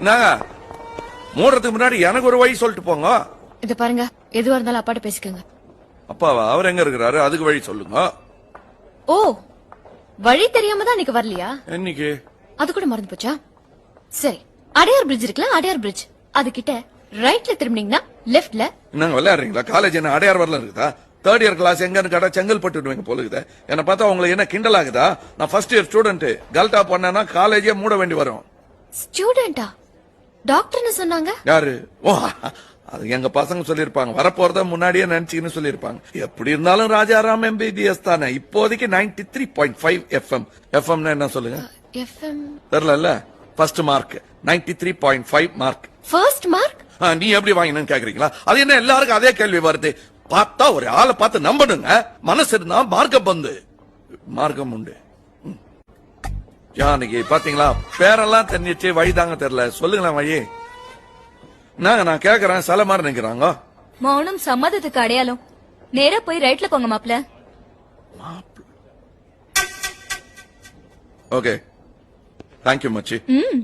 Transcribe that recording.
என்னங்க மூடுறதுக்கு முன்னாடி எனக்கு ஒரு வழி சொல்லிட்டு போங்க. இது பாருங்க. எதுவா இருந்தாலும் அப்பாட்ட பேசிக்கோங்க. அப்பாவா? அவர் எங்க இருக்கிறாரு? அதுக்கு வழி சொல்லுங்க. ஓ வழி தெரியாம தான் இன்னைக்கு வரலையா? என்னைக்கு? அது கூட மறந்து போச்சா? சரி அடையார் பிரிட்ஜ் இருக்குல்ல அடையார் பிரிட்ஜ் அது கிட்ட ரைட்ல திரும்பினீங்கன்னா லெஃப்ட்ல என்னங்க விளையாடுறீங்களா? காலேஜ் என்ன அடையார் வரல இருக்குதா? தேர்ட் இயர் கிளாஸ் எங்கன்னு கேட்டா செங்கல்பட்டு விடுவீங்க போல இருக்குதே. என்ன பார்த்தா உங்களுக்கு என்ன கிண்டல் ஆகுதா நான் ஃபர்ஸ்ட் இயர் ஸ்டூடெண்ட் கல்டா பண்ணேன்னா காலேஜே மூட வேண்டி வரும். ஸ்டூடெண்டா டாக்டர்னு சொன்னாங்க? யாரு? ஓ அது எங்க பசங்க சொல்லிருப்பாங்க வரப்போறத முன்னாடியே நினைச்சுக்கின்னு சொல்லிருப்பாங்க எப்படி இருந்தாலும் ராஜாராம் எம்பிபிஎஸ் தானே. இப்போதைக்கு ninety three point five FM எஃப்எம்னா என்ன சொல்லுங்க? எஃப்எம் தெரியல first mark ninety three point five mark first mark நீ எப்படி வாங்கினு கேக்குறீங்களா? அது என்ன எல்லாருக்கும் அதே கேள்வி வருது. பார்த்தா ஒரு ஆளை பார்த்து நம்பணுங்க. மனசு இருந்தா மார்க்கம் வந்து மார்க்கம் உண்டு. ஜானகி பாத்தீங்களா? பேரெல்லாம் தெரிஞ்சிச்சு வழிதாங்க தெரியல. சொல்லுங்களேன் வழி நாங்க நான் கேக்குறேன் சில மாதிரி நிக்கிறாங்க மௌனம் சம்மதத்துக்கு அடையாளம். நேரா போய் ரைட்ல போங்க மாப்ள ஓகே. தேங்க்யூ மச்சி. ம்.